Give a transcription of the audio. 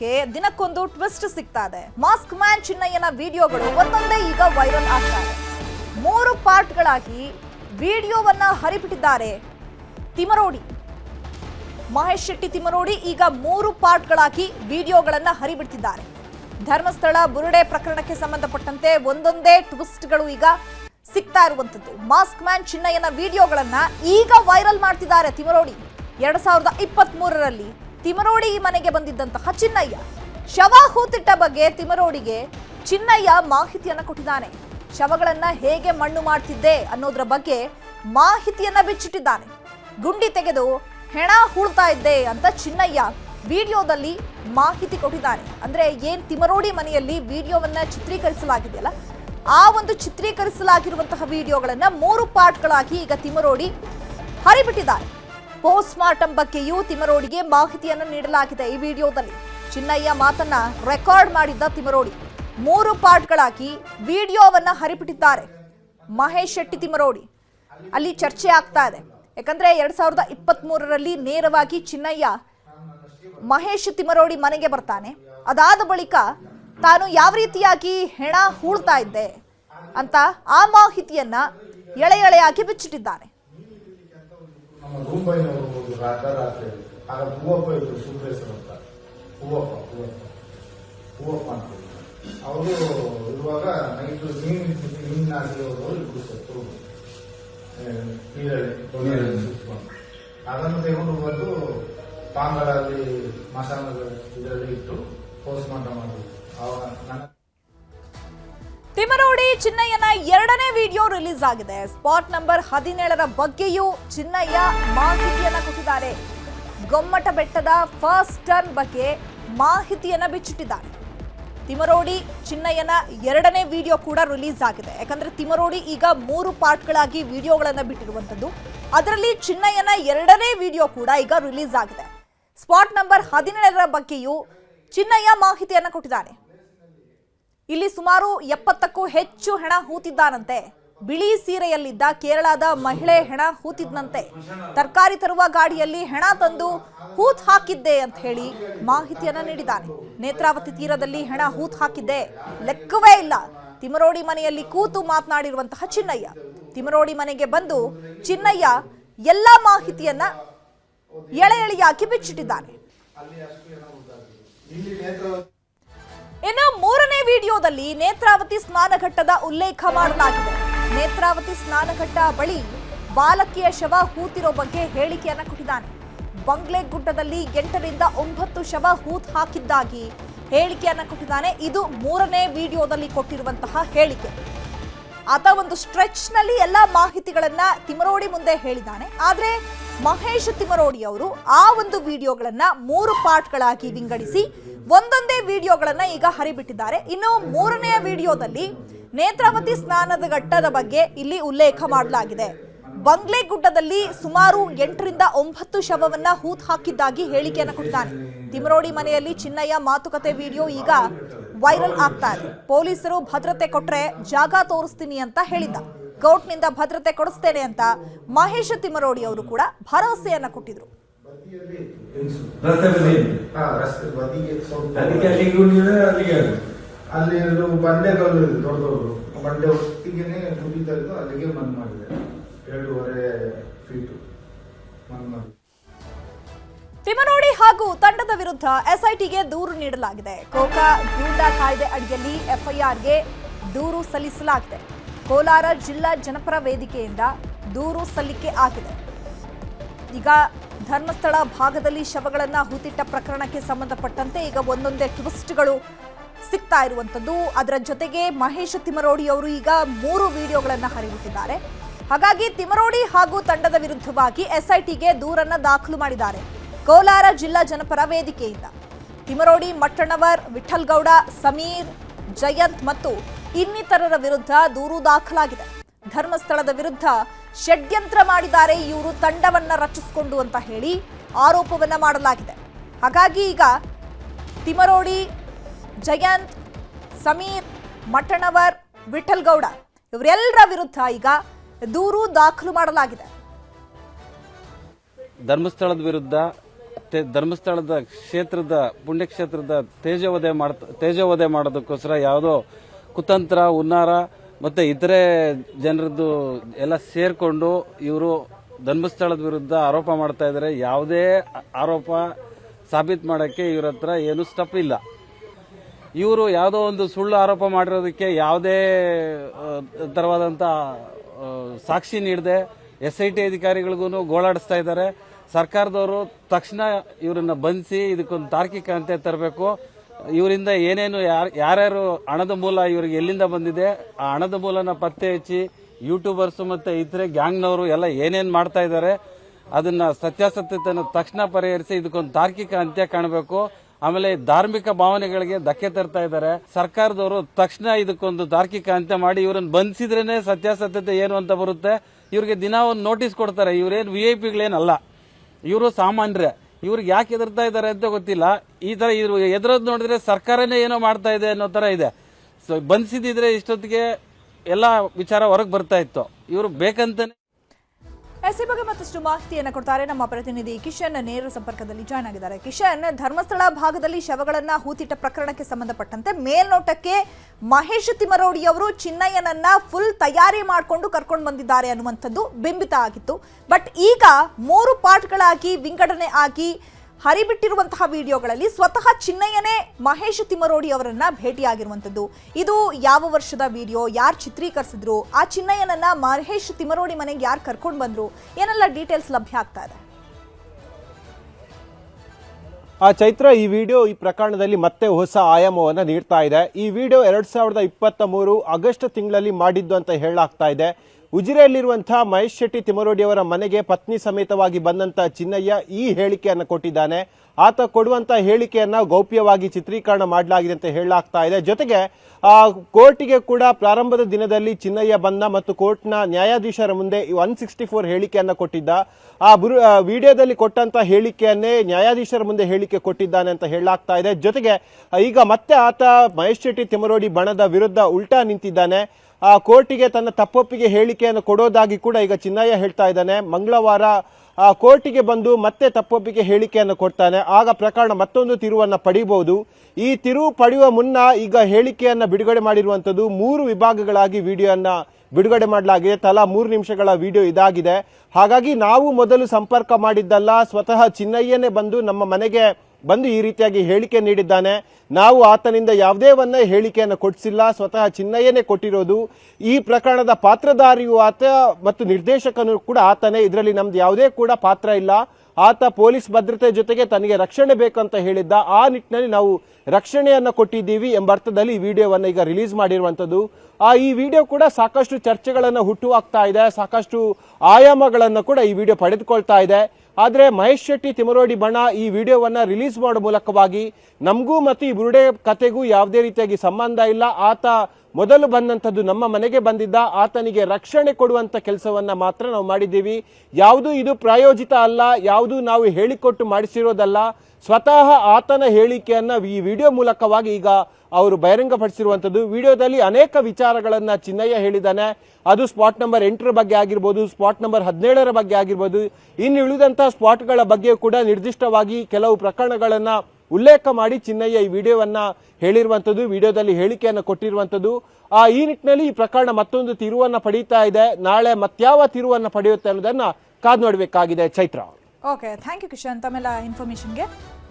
ಪ್ರಕರಣಕ್ಕೆ ದಿನಕ್ಕೊಂದು ಟ್ವಿಸ್ಟ್ ಸಿಗ್ತಾ ಇದೆ ಮಾಸ್ಕ್ ಮ್ಯಾನ್ ಚಿನ್ನಯ್ಯನ ವಿಡಿಯೋಗಳು ಒಂದೊಂದೇ ಈಗ ವೈರಲ್ ಆಗ್ತಾ ಇದೆ ಮೂರು ಪಾರ್ಟ್ಗಳಾಗಿ ವಿಡಿಯೋವನ್ನ ಹರಿಬಿಟ್ಟಿದ್ದಾರೆ ತಿಮರೋಡಿ. ಮಹೇಶ್ ಶೆಟ್ಟಿ ತಿಮರೋಡಿ ಈಗ ಮೂರು ಪಾರ್ಟ್ಗಳಾಗಿ ವಿಡಿಯೋಗಳನ್ನ ಹರಿಬಿಡ್ತಿದ್ದಾರೆ. ಧರ್ಮಸ್ಥಳ, ಬುರುಡೆ ಪ್ರಕರಣಕ್ಕೆ ಸಂಬಂಧಪಟ್ಟಂತೆ ಒಂದೊಂದೇ ಟ್ವಿಸ್ಟ್ಗಳು ಈಗ ಸಿಗ್ತಾ ಇರುವಂತದ್ದು ಮಾಸ್ಕ್ ಮ್ಯಾನ್ ಚಿನ್ನಯ್ಯನ ವಿಡಿಯೋಗಳನ್ನ ಈಗ ವೈರಲ್ ಮಾಡ್ತಿದ್ದಾರೆ ತಿಮರೋಡಿ. ಎರಡ್ ಸಾವಿರದ ಇಪ್ಪತ್ತ್ ಮೂರರಲ್ಲಿ ತಿಮರೋಡಿ ಮನೆಗೆ ಬಂದಿದ್ದಂತಹ ಚಿನ್ನಯ್ಯ. ಶವ ಹೂತಿಟ್ಟ ಬಗ್ಗೆ ತಿಮರೋಡಿಗೆ ಚಿನ್ನಯ್ಯ ಮಾಹಿತಿಯನ್ನ ಕೊಟ್ಟಿದ್ದಾನೆ. ಶವಗಳನ್ನ ಹೇಗೆ ಮಣ್ಣು ಮಾಡ್ತಿದ್ದೆ ಅನ್ನೋದ್ರ ಬಗ್ಗೆ ಮಾಹಿತಿಯನ್ನ ಬಿಚ್ಚಿಟ್ಟಿದ್ದಾನೆ. ಗುಂಡಿ ತೆಗೆದು ಹೆಣ ಹೂಳ್ತಾ ಇದ್ದೆ ಅಂತ ಚಿನ್ನಯ್ಯ ವಿಡಿಯೋದಲ್ಲಿ ಮಾಹಿತಿ ಕೊಟ್ಟಿದ್ದಾನೆ. ಅಂದ್ರೆ ಏನ್ ತಿಮರೋಡಿ ಮನೆಯಲ್ಲಿ ವಿಡಿಯೋವನ್ನ ಚಿತ್ರೀಕರಿಸಲಾಗಿದೆಯಲ್ಲ, ಆ ಒಂದು ಚಿತ್ರೀಕರಿಸಲಾಗಿರುವಂತಹ ವಿಡಿಯೋಗಳನ್ನ ಮೂರು ಪಾರ್ಟ್ಗಳಾಗಿ ಈಗ ತಿಮರೋಡಿ ಹರಿಬಿಟ್ಟಿದ್ದಾರೆ. ಪೋಸ್ಟ್ ಮಾರ್ಟಮ್ ಬಗ್ಗೆಯೂ ತಿಮರೋಡಿಗೆ ಮಾಹಿತಿಯನ್ನು ನೀಡಲಾಗಿದೆ. ಈ ವಿಡಿಯೋದಲ್ಲಿ ಚಿನ್ನಯ್ಯ ಮಾತನ್ನ ರೆಕಾರ್ಡ್ ಮಾಡಿದ್ದ ತಿಮರೋಡಿ. ಮೂರು ಪಾರ್ಟ್ಗಳಾಗಿ ವಿಡಿಯೋವನ್ನ ಹರಿಬಿಟ್ಟಿದ್ದಾರೆ. ಮಹೇಶ್ ಶೆಟ್ಟಿ ತಿಮರೋಡಿ. ಅಲ್ಲಿ ಚರ್ಚೆ ಆಗ್ತಾ ಇದೆ. ಯಾಕಂದ್ರೆ ಎರಡ್ ಸಾವಿರದ ಇಪ್ಪತ್ತ್ ಮೂರರಲ್ಲಿ ನೇರವಾಗಿ ಚಿನ್ನಯ್ಯ ಮಹೇಶ್ ತಿಮರೋಡಿ ಮನೆಗೆ ಬರ್ತಾನೆ. ಅದಾದ ಬಳಿಕ ತಾನು ಯಾವ ರೀತಿಯಾಗಿ ಹೆಣ ಹೂಳ್ತಾ ಇದ್ದೆ ಅಂತ ಆ ಮಾಹಿತಿಯನ್ನ ಎಳೆ ಎಳೆಯಾಗಿ ಬಿಚ್ಚಿಟ್ಟಿದ್ದಾನೆ ನಮ್ಮ ರೂಂಬೈನವರು ಹೋದ್ರು ರಾತ್ರಿ ಆಗ ಹೂವಪ್ಪ ಇದ್ರು ಸುಬ್ರೇಶ್ವರ ಅಂತ. ಹೂವಪ್ಪ ಹೂವಪ್ಪ ಹೂವಪ್ಪ ಅಂತ. ಅವರು ಇರುವಾಗ ನೈಟ್ ಮೀನು ಮೀನು ಹಾಕಿರೋರು ಇಬ್ರು ಸತ್ತು ನೀರಲ್ಲಿ ಸುತ್ಕೊಂಡು ಅದನ್ನು ತೆಗೆದು ಬಂದು ಪಾಂಗಳಲ್ಲಿ ಮಸಾಲ ಇದರಲ್ಲಿ ಇಟ್ಟು ಪೋಸ್ಟ್ ಮಾರ್ಟಮ್ ಮಾಡಿದ್ರು. ಅವಾಗ ನನ್ನ ತಿಮರೋಡಿ ಚಿನ್ನಯ್ಯನ ಎರಡನೇ ವಿಡಿಯೋ ರಿಲೀಸ್ ಆಗಿದೆ. ಸ್ಪಾಟ್ ನಂಬರ್ ಹದಿನೇಳರ ಬಗ್ಗೆಯೂ ಚಿನ್ನಯ್ಯ ಮಾಹಿತಿಯನ್ನ ಕೊಟ್ಟಿದ್ದಾರೆ. ಗೊಮ್ಮಟ ಬೆಟ್ಟದ ಫಸ್ಟ್ ಟರ್ನ್ ಬಗ್ಗೆ ಮಾಹಿತಿಯನ್ನ ಬಿಚ್ಚಿಟ್ಟಿದ್ದಾರೆ. ತಿಮರೋಡಿ ಚಿನ್ನಯ್ಯನ ಎರಡನೇ ವಿಡಿಯೋ ಕೂಡ ರಿಲೀಸ್ ಆಗಿದೆ. ಯಾಕಂದ್ರೆ ತಿಮರೋಡಿ ಈಗ ಮೂರು ಪಾರ್ಟ್ಗಳಾಗಿ ವಿಡಿಯೋಗಳನ್ನ ಬಿಟ್ಟಿರುವಂಥದ್ದು. ಅದರಲ್ಲಿ ಚಿನ್ನಯ್ಯನ ಎರಡನೇ ವಿಡಿಯೋ ಕೂಡ ಈಗ ರಿಲೀಸ್ ಆಗಿದೆ. ಸ್ಪಾಟ್ ನಂಬರ್ ಹದಿನೇಳರ ಬಗ್ಗೆಯೂ ಚಿನ್ನಯ್ಯ ಮಾಹಿತಿಯನ್ನ ಕೊಟ್ಟಿದ್ದಾನೆ ಇಲ್ಲಿ ಸುಮಾರು ಎಪ್ಪತ್ತಕ್ಕೂ ಹೆಚ್ಚು ಹೆಣ ಹೂತಿದ್ದಾನಂತೆ. ಬಿಳಿ ಸೀರೆಯಲ್ಲಿದ್ದ ಕೇರಳದ ಮಹಿಳೆ ಹೆಣ ಹೂತಿದ್ನಂತೆ. ತರಕಾರಿ ತರುವ ಗಾಡಿಯಲ್ಲಿ ಹೆಣ ತಂದು ಹೂತ್ ಹಾಕಿದ್ದೆ ಅಂತ ಹೇಳಿ ಮಾಹಿತಿಯನ್ನ ನೀಡಿದ್ದಾನೆ. ನೇತ್ರಾವತಿ ತೀರದಲ್ಲಿ ಹೆಣ ಹೂತ್ ಹಾಕಿದ್ದೆ. ಲೆಕ್ಕವೇ ಇಲ್ಲ. ತಿಮರೋಡಿ ಮನೆಯಲ್ಲಿ ಕೂತು ಮಾತನಾಡಿರುವಂತಹ ಚಿನ್ನಯ್ಯ. ತಿಮರೋಡಿ ಮನೆಗೆ ಬಂದು ಚಿನ್ನಯ್ಯ ಎಲ್ಲಾ ಮಾಹಿತಿಯನ್ನ ಎಳೆ ಎಳೆಯಾಗಿ ಬಿಚ್ಚಿಟ್ಟಿದ್ದಾನೆ. ಇನ್ನು ಮೂರನೇ ವಿಡಿಯೋದಲ್ಲಿ ನೇತ್ರಾವತಿ ಸ್ನಾನಘಟ್ಟದ ಉಲ್ಲೇಖ ಮಾಡಲಾಗಿದೆ. ನೇತ್ರಾವತಿ ಸ್ನಾನಘಟ್ಟ ಬಳಿ ಬಾಲಕಿಯ ಶವ ಹೂತಿರೋ ಬಗ್ಗೆ ಹೇಳಿಕೆಯನ್ನ ಕೊಟ್ಟಿದ್ದಾನೆ. ಬಂಗ್ಲೆ ಗುಡ್ಡದಲ್ಲಿ ಎಂಟರಿಂದ ಒಂಬತ್ತು ಶವ ಹೂತ್ ಹಾಕಿದ್ದಾಗಿ ಹೇಳಿಕೆಯನ್ನ ಕೊಟ್ಟಿದ್ದಾನೆ. ಇದು ಮೂರನೇ ವಿಡಿಯೋದಲ್ಲಿ ಕೊಟ್ಟಿರುವಂತಹ ಹೇಳಿಕೆ. ಆತ ಒಂದು ಸ್ಟ್ರೆಚ್ನಲ್ಲಿ ಎಲ್ಲಾ ಮಾಹಿತಿಗಳನ್ನ ತಿಮರೋಡಿ ಮುಂದೆ ಹೇಳಿದ್ದಾನೆ. ಆದ್ರೆ ಮಹೇಶ್ ತಿಮರೋಡಿ ಅವರು ಆ ಒಂದು ವಿಡಿಯೋಗಳನ್ನ ಮೂರು ಪಾರ್ಟ್ಗಳಾಗಿ ವಿಂಗಡಿಸಿ ಒಂದೊಂದೇ ವಿಡಿಯೋಗಳನ್ನ ಈಗ ಹರಿಬಿಟ್ಟಿದ್ದಾರೆ. ಇನ್ನು ಮೂರನೆಯ ವಿಡಿಯೋದಲ್ಲಿ ನೇತ್ರಾವತಿ ಸ್ನಾನದ ಘಟ್ಟದ ಬಗ್ಗೆ ಇಲ್ಲಿ ಉಲ್ಲೇಖ ಮಾಡಲಾಗಿದೆ. ಬಂಗ್ಲೆ ಗುಡ್ಡದಲ್ಲಿ ಸುಮಾರು ಎಂಟರಿಂದ ಒಂಬತ್ತು ಶವವನ್ನ ಹೂತ್ ಹಾಕಿದ್ದಾಗಿ ಹೇಳಿಕೆಯನ್ನು ಕೊಟ್ಟಿದ್ದಾನೆ. ತಿಮರೋಡಿ ಮನೆಯಲ್ಲಿ ಚಿನ್ನಯ್ಯ ಮಾತುಕತೆ ವಿಡಿಯೋ ಈಗ ವೈರಲ್ ಆಗ್ತಾ ಇದೆ. ಪೊಲೀಸರು ಭದ್ರತೆ ಕೊಟ್ರೆ ಜಾಗ ತೋರಿಸ್ತೀನಿ ಅಂತ ಹೇಳಿದ್ದ. ಕೋರ್ಟ್ನಿಂದ ಭದ್ರತೆ ಕೊಡಿಸ್ತೇನೆ ಅಂತ ಮಹೇಶ ತಿಮರೋಡಿ ಅವರು ಕೂಡ ಭರವಸೆಯನ್ನ ಕೊಟ್ಟಿದ್ರು. ಬದಿಯಲ್ಲಿ. ರಸ್ತೆ ಬದಿ ಹಾ ರಸ್ತೆ ಬದಿಗೆ ಸ್ವಲ್ಪ ಅದಕ್ಕೆ ಅಲ್ಲಿಗೆ ಹೋಗಿದ್ರೆ ಅಲ್ಲಿಗೆ ಅದು. ಅಲ್ಲಿ ಬಂಡೆಗಳು ಇದೆ ದೊಡ್ಡ ದೊಡ್ಡ ಬಂಡೆ ಹೊತ್ತಿಗೆನೆ ಗುಡಿ ತೆಗೆದು ಅಲ್ಲಿಗೆ ಮನ್ ಮಾಡಿದೆ. ಎರಡೂವರೆ ಫೀಟು ಮನ್ ಮಾಡಿ ತಿಮನೋಡಿ ಹಾಗೂ ತಂಡದ ವಿರುದ್ಧ ಎಸ್ಐಟಿಗೆ ದೂರು ನೀಡಲಾಗಿದೆ. ಕೋಕಾ ಗೂಂಡಾ ಕಾಯ್ದೆ ಅಡಿಯಲ್ಲಿ ಎಫ್ಐಆರ್ಗೆ ದೂರು ಸಲ್ಲಿಸಲಾಗಿದೆ. ಕೋಲಾರ ಜಿಲ್ಲಾ ಜನಪರ ವೇದಿಕೆಯಿಂದ ದೂರು ಸಲ್ಲಿಕೆ ಆಗಿದೆ. ಈಗ ಧರ್ಮಸ್ಥಳ ಭಾಗದಲ್ಲಿ ಶವಗಳನ್ನು ಹೂತಿಟ್ಟ ಪ್ರಕರಣಕ್ಕೆ ಸಂಬಂಧಪಟ್ಟಂತೆ ಈಗ ಒಂದೊಂದೇ ಟ್ವಿಸ್ಟ್ಗಳು ಸಿಗ್ತಾ ಇರುವಂತದ್ದು ಅದರ ಜೊತೆಗೆ ಮಹೇಶ್ ತಿಮರೋಡಿ ಅವರು ಈಗ ಮೂರು ವಿಡಿಯೋಗಳನ್ನು ಹರಿಬಿಟ್ಟಿದ್ದಾರೆ. ಹಾಗಾಗಿ ತಿಮರೋಡಿ ಹಾಗೂ ತಂಡದ ವಿರುದ್ಧವಾಗಿ ಎಸ್ಐಟಿಗೆ ದೂರನ್ನ ದಾಖಲು ಮಾಡಿದ್ದಾರೆ. ಕೋಲಾರ ಜಿಲ್ಲಾ ಜನಪರ ವೇದಿಕೆಯಿಂದ. ತಿಮರೋಡಿ ಮಟ್ಟಣವರ್ ವಿಠಲ್ಗೌಡ, ಸಮೀರ್, ಜಯಂತ್ ಮತ್ತು ಇನ್ನಿತರರ ವಿರುದ್ಧ ದೂರು ದಾಖಲಾಗಿದೆ. ಧರ್ಮಸ್ಥಳದ ವಿರುದ್ಧ ಷಡ್ಯಂತ್ರ ಮಾಡಿದ್ದಾರೆ. ಇವರು ತಂಡವನ್ನ ರಚಿಸಿಕೊಂಡು ಅಂತ ಹೇಳಿ ಆರೋಪವನ್ನ ಮಾಡಲಾಗಿದೆ. ಹಾಗಾಗಿ ಈಗ ತಿಮರೋಡಿ ಜಯಂತ್, ಸಮೀರ್ ಮಟ್ಟಣವರ್ ವಿಠಲ್ಗೌಡ ಇವರೆಲ್ಲರ ವಿರುದ್ಧ ಈಗ ದೂರು ದಾಖಲು ಮಾಡಲಾಗಿದೆ. ಧರ್ಮಸ್ಥಳದ ವಿರುದ್ಧ ಧರ್ಮಸ್ಥಳದ ಕ್ಷೇತ್ರದ ಪುಣ್ಯಕ್ಷೇತ್ರದ ತೇಜವಧೆ ಮಾಡ ತೇಜವಧೆ ಮಾಡೋದಕ್ಕೋಸ್ಕರ ಯಾವುದೋ ಕುತಂತ್ರ, ಹುನ್ನಾರ ಮತ್ತೆ ಇತರೆ ಜನರದ್ದು ಎಲ್ಲ ಸೇರಿಕೊಂಡು ಇವರು ಧರ್ಮಸ್ಥಳದ ವಿರುದ್ಧ ಆರೋಪ ಮಾಡ್ತಾ ಇದ್ದಾರೆ ಯಾವುದೇ ಆರೋಪ ಸಾಬೀತು ಮಾಡೋಕ್ಕೆ ಇವ್ರ ಹತ್ರ ಏನು ಸ್ಟಪ್ ಇಲ್ಲ. ಇವರು ಯಾವುದೋ ಒಂದು ಸುಳ್ಳು ಆರೋಪ ಮಾಡಿರೋದಕ್ಕೆ ಯಾವುದೇ ತರವಾದಂಥ ಸಾಕ್ಷಿ ನೀಡದೆ ಎಸ್ ಐ ಟಿ ಅಧಿಕಾರಿಗಳಿಗೂ ಗೋಳಾಡಿಸ್ತಾ ಇದ್ದಾರೆ ಸರ್ಕಾರದವರು ತಕ್ಷಣ ಇವರನ್ನ ಬಂಧಿಸಿ ಇದಕ್ಕೊಂದು ತಾರ್ಕಿಕ ಅಂತ್ಯ ತರಬೇಕು. ಇವರಿಂದ ಏನೇನು ಯಾರು, ಯಾರ್ಯಾರು ಹಣದ ಮೂಲ ಇವರಿಗೆ ಎಲ್ಲಿಂದ ಬಂದಿದೆ, ಆ ಹಣದ ಮೂಲನ ಪತ್ತೆ ಹಚ್ಚಿ ಯೂಟ್ಯೂಬರ್ಸ್ ಮತ್ತೆ ಇತರೆ ಗ್ಯಾಂಗ್ನವರು ಎಲ್ಲ ಏನೇನು ಮಾಡ್ತಾ ಇದ್ದಾರೆ, ಅದನ್ನ ಸತ್ಯಾಸತ್ಯತೆಯನ್ನು ತಕ್ಷಣ ಪರಿಹರಿಸಿ ಇದಕ್ಕೊಂದು ತಾರ್ಕಿಕ ಅಂತ್ಯ ಕಾಣಬೇಕು. ಆಮೇಲೆ ಧಾರ್ಮಿಕ ಭಾವನೆಗಳಿಗೆ ಧಕ್ಕೆ ತರ್ತಾ ಇದ್ದಾರೆ. ಸರ್ಕಾರದವರು ತಕ್ಷಣ ಇದಕ್ಕೊಂದು ತಾರ್ಕಿಕ ಅಂತ್ಯ ಮಾಡಿ ಇವರನ್ನು ಬಂಧಿಸಿದ್ರೇನೆ ಸತ್ಯಾಸತ್ಯತೆ ಏನು ಅಂತ ಬರುತ್ತೆ. ಇವರಿಗೆ ದಿನ ಒಂದು ನೋಟಿಸ್ ಕೊಡ್ತಾರೆ. ಇವರೇನು ವಿ ಐ ಪಿಗಳೇನಲ್ಲ ಇವರು ಸಾಮಾನ್ಯರೇ. ಇವ್ರಿಗೆ ಯಾಕೆ ಎದುರ್ತಾ ಇದ್ದಾರೆ ಅಂತ ಗೊತ್ತಿಲ್ಲ. ಈ ತರ ಇವ್ರು ಎದುರೋದ್ ನೋಡಿದ್ರೆ ಸರ್ಕಾರನೇ ಏನೋ ಮಾಡ್ತಾ ಇದೆ ಅನ್ನೋ ತರ ಇದೆ. ಸೊ ಬಂಧಿಸಿದ್ರೆ ಇಷ್ಟೊತ್ತಿಗೆ ಎಲ್ಲ ವಿಚಾರ ಹೊರಗೆ ಬರ್ತಾ ಇತ್ತು. ಇವರು ಬೇಕಂತಾನೆ ಎಸ್ ಈ ಬಗ್ಗೆ ಮತ್ತಷ್ಟು ಮಾಹಿತಿಯನ್ನು ಕೊಡ್ತಾರೆ ನಮ್ಮ ಪ್ರತಿನಿಧಿ ಕಿಶನ್ ನೇರ ಸಂಪರ್ಕದಲ್ಲಿ ಜಾಯ್ನ್ ಆಗಿದ್ದಾರೆ. ಕಿಶನ್, ಧರ್ಮಸ್ಥಳ ಭಾಗದಲ್ಲಿ ಶವಗಳನ್ನ ಹೂತಿಟ್ಟ ಪ್ರಕರಣಕ್ಕೆ ಸಂಬಂಧಪಟ್ಟಂತೆ ಮೇಲ್ನೋಟಕ್ಕೆ ಮಹೇಶ್ ತಿಮರೋಡಿ ಅವರು ಚಿನ್ನಯ್ಯನನ್ನ ಫುಲ್ ತಯಾರಿ ಮಾಡಿಕೊಂಡು ಕರ್ಕೊಂಡು ಬಂದಿದ್ದಾರೆ ಅನ್ನುವಂಥದ್ದು ಬಿಂಬಿತ ಆಗಿತ್ತು. ಬಟ್ ಈಗ ಮೂರು ಪಾರ್ಟ್ಗಳಾಗಿ ವಿಂಗಡಣೆ ಆಗಿ ಹರಿಬಿಟ್ಟಿರುವಂತಹ ವಿಡಿಯೋಗಳಲ್ಲಿ ಸ್ವತಃ ಚಿನ್ನಯ್ಯನೇ ಮಹೇಶ್ ತಿಮ್ಮರೋಡಿ ಅವರನ್ನ ಭೇಟಿಯಾಗಿರುವಂಥದ್ದು. ಇದು ಯಾವ ವರ್ಷದ ವಿಡಿಯೋ? ಯಾರು ಚಿತ್ರೀಕರಿಸಿದ್ರು? ಆ ಚಿನ್ನಯ್ಯನನ್ನ ಮಹೇಶ್ ತಿಮರೋಡಿ ಮನೆಗೆ ಯಾರು ಕರ್ಕೊಂಡು ಬಂದ್ರು? ಏನೆಲ್ಲ ಡೀಟೇಲ್ಸ್ ಲಭ್ಯ ಆಗ್ತಾ ಇದೆ? ಆ ಚೈತ್ರ, ಈ ವಿಡಿಯೋ ಈ ಪ್ರಕರಣದಲ್ಲಿ ಮತ್ತೆ ಹೊಸ ಆಯಾಮವನ್ನು ನೀಡ್ತಾ ಇದೆ. ಈ ವಿಡಿಯೋ ಎರಡ್ ಸಾವಿರದ ಇಪ್ಪತ್ತ ಮೂರು ಆಗಸ್ಟ್ ತಿಂಗಳಲ್ಲಿ ಮಾಡಿದ್ದು ಅಂತ ಹೇಳಲಾಗ್ತಾ ಇದೆ. ಉಜಿರೆಯಲ್ಲಿರುವಂತಹ ಮಹೇಶ್ ಶೆಟ್ಟಿ ತಿಮರೋಡಿ ಅವರ ಮನೆಗೆ ಪತ್ನಿ ಸಮೇತವಾಗಿ ಬಂದಂತ ಚಿನ್ನಯ್ಯ ಈ ಹೇಳಿಕೆಯನ್ನು ಕೊಟ್ಟಿದ್ದಾನೆ. ಆತ ಕೊಡುವಂತ ಹೇಳಿಕೆಯನ್ನ ಗೌಪ್ಯವಾಗಿ ಚಿತ್ರೀಕರಣ ಮಾಡಲಾಗಿದೆ ಅಂತ ಹೇಳಲಾಗ್ತಾ ಇದೆ. ಜೊತೆಗೆ, ಆ, ಕೋರ್ಟಿಗೆ ಕೂಡ ಪ್ರಾರಂಭದ ದಿನದಲ್ಲಿ ಚಿನ್ನಯ್ಯ ಬಂದ ಮತ್ತು ಕೋರ್ಟ್ನ ನ್ಯಾಯಾಧೀಶರ ಮುಂದೆ ಒನ್ ಸಿಕ್ಸ್ಟಿ ಫೋರ್ ಹೇಳಿಕೆಯನ್ನ ಕೊಟ್ಟಿದ್ದ. ಆ ಬುರು ವಿಡಿಯೋದಲ್ಲಿ ಕೊಟ್ಟಂತ ಹೇಳಿಕೆಯನ್ನೇ ನ್ಯಾಯಾಧೀಶರ ಮುಂದೆ ಹೇಳಿಕೆ ಕೊಟ್ಟಿದ್ದಾನೆ ಅಂತ ಹೇಳಲಾಗ್ತಾ ಇದೆ. ಜೊತೆಗೆ, ಈಗ ಮತ್ತೆ ಆತ ಮಹೇಶ್ ಶೆಟ್ಟಿ ತಿಮರೋಡಿ ಬಣದ ವಿರುದ್ಧ ಉಲ್ಟಾ ನಿಂತಿದ್ದಾನೆ. ಆ ಕೋರ್ಟಿಗೆ ತನ್ನ ತಪ್ಪೊಪ್ಪಿಗೆ ಹೇಳಿಕೆಯನ್ನು ಕೊಡೋದಾಗಿ ಕೂಡ ಈಗ ಚಿನ್ನಯ್ಯ ಹೇಳ್ತಾ ಇದ್ದಾನೆ. ಮಂಗಳವಾರ ಆ ಕೋರ್ಟಿಗೆ ಬಂದು ಮತ್ತೆ ತಪ್ಪೊಪ್ಪಿಗೆ ಹೇಳಿಕೆಯನ್ನು ಕೊಡ್ತಾನೆ. ಆಗ ಪ್ರಕರಣ ಮತ್ತೊಂದು ತಿರುವನ್ನು ಪಡಿಬಹುದು. ಈ ತಿರುವು ಪಡೆಯುವ ಮುನ್ನ ಈಗ ಹೇಳಿಕೆಯನ್ನು ಬಿಡುಗಡೆ ಮಾಡಿರುವಂಥದ್ದು ಮೂರು ವಿಭಾಗಗಳಾಗಿ ವಿಡಿಯೋವನ್ನು ಬಿಡುಗಡೆ ಮಾಡಲಾಗಿದೆ. ತಲಾ ಮೂರು ನಿಮಿಷಗಳ ವಿಡಿಯೋ ಇದಾಗಿದೆ. ಹಾಗಾಗಿ ನಾವು ಮೊದಲು ಸಂಪರ್ಕ ಮಾಡಿದ್ದಲ್ಲ, ಸ್ವತಃ ಚಿನ್ನಯ್ಯನೇ ಬಂದು ನಮ್ಮ ಮನೆಗೆ ಬಂದು ಈ ರೀತಿಯಾಗಿ ಹೇಳಿಕೆ ನೀಡಿದ್ದಾನೆ. ನಾವು ಆತನಿಂದ ಯಾವುದೇ ಒಂದು ಹೇಳಿಕೆಯನ್ನು ಕೊಡಿಸಿಲ್ಲ, ಸ್ವತಃ ಚಿನ್ನಯ್ಯನೇ ಕೊಟ್ಟಿರೋದು. ಈ ಪ್ರಕರಣದ ಪಾತ್ರಧಾರಿಯು ಆತ ಮತ್ತು ನಿರ್ದೇಶಕನು ಕೂಡ ಆತನೇ. ಇದರಲ್ಲಿ ನಮ್ದು ಯಾವುದೇ ಕೂಡ ಪಾತ್ರ ಇಲ್ಲ. ಆತ ಪೊಲೀಸ್ ಭದ್ರತೆ ಜೊತೆಗೆ ತನಗೆ ರಕ್ಷಣೆ ಬೇಕಂತ ಹೇಳಿದ್ದ ಆ ನಿಟ್ಟಿನಲ್ಲಿ ನಾವು ರಕ್ಷಣೆಯನ್ನು ಕೊಟ್ಟಿದ್ದೀವಿ ಎಂಬ ಅರ್ಥದಲ್ಲಿ ಈ ವಿಡಿಯೋವನ್ನು ಈಗ ರಿಲೀಸ್ ಮಾಡಿರುವಂತದ್ದು ಆ ಈ ವಿಡಿಯೋ ಕೂಡ ಸಾಕಷ್ಟು ಚರ್ಚೆಗಳನ್ನು ಹುಟ್ಟುಹಾಕ್ತಾ ಇದೆ, ಸಾಕಷ್ಟು ಆಯಾಮಗಳನ್ನು ಕೂಡ ಈ ವಿಡಿಯೋ ಪಡೆದುಕೊಳ್ತಾ ಇದೆ. ಆದರೆ ಮಹೇಶ್ ಶೆಟ್ಟಿ ತಿಮರೋಡಿ ಬಣ ಈ ವಿಡಿಯೋವನ್ನು ರಿಲೀಸ್ ಮಾಡೋ ಮೂಲಕವಾಗಿ ನಮಗೂ ಮತ್ತು ಈ ಬುರುಡೆ ಕತೆಗೂ ಯಾವುದೇ ರೀತಿಯಾಗಿ ಸಂಬಂಧ ಇಲ್ಲ. ಆತ ಮೊದಲು ಬಂದಂಥದ್ದು ನಮ್ಮ ಮನೆಗೆ ಬಂದಿದ್ದ, ಆತನಿಗೆ ರಕ್ಷಣೆ ಕೊಡುವಂಥ ಕೆಲಸವನ್ನು ಮಾತ್ರ ನಾವು ಮಾಡಿದ್ದೀವಿ. ಯಾವುದು ಇದು ಪ್ರಾಯೋಜಿತ ಅಲ್ಲ, ಯಾವುದು ನಾವು ಹೇಳಿಕೊಟ್ಟು ಮಾಡಿಸಿರೋದಲ್ಲ, ಸ್ವತಃ ಆತನ ಹೇಳಿಕೆಯನ್ನು ಈ ವಿಡಿಯೋ ಮೂಲಕವಾಗಿ ಈಗ ಅವರು ಬಹಿರಂಗಪಡಿಸಿರುವಂಥದ್ದು. ವಿಡಿಯೋದಲ್ಲಿ ಅನೇಕ ವಿಚಾರಗಳನ್ನು ಚಿನ್ನಯ್ಯ ಹೇಳಿದ್ದಾನೆ. ಅದು ಸ್ಪಾಟ್ ನಂಬರ್ ಎಂಟರ ಬಗ್ಗೆ ಆಗಿರ್ಬೋದು, ಸ್ಪಾಟ್ ನಂಬರ್ ಹದಿನೇಳರ ಬಗ್ಗೆ ಆಗಿರ್ಬೋದು. ಇನ್ನು ಉಳಿದಂಥ ಸ್ಪಾಟ್ಗಳ ಬಗ್ಗೆ ಕೂಡ ನಿರ್ದಿಷ್ಟವಾಗಿ ಕೆಲವು ಪ್ರಕರಣಗಳನ್ನ ಉಲ್ಲೇಖ ಮಾಡಿ ಚಿನ್ನಯ್ಯ ಈ ವಿಡಿಯೋವನ್ನ ಹೇಳಿರುವಂತದ್ದು ವಿಡಿಯೋದಲ್ಲಿ ಹೇಳಿಕೆಯನ್ನು ಕೊಟ್ಟಿರುವಂತದ್ದು ಆ ಈ ನಿಟ್ಟಿನಲ್ಲಿ ಈ ಪ್ರಕರಣ ಮತ್ತೊಂದು ತಿರುವನ್ನ ಪಡೀತಾ ಇದೆ. ನಾಳೆ ಮತ್ಯಾವ ತಿರುವನ್ನ ಪಡೆಯುತ್ತೆ ಅನ್ನೋದನ್ನ ಕಾದು ನೋಡಬೇಕಾಗಿದೆ. Chaitra. Okay thank you Kishan ತಮ್ಮೆಲ್ಲ ಇನ್ಫಾರ್ಮೇಶನ್ಗೆ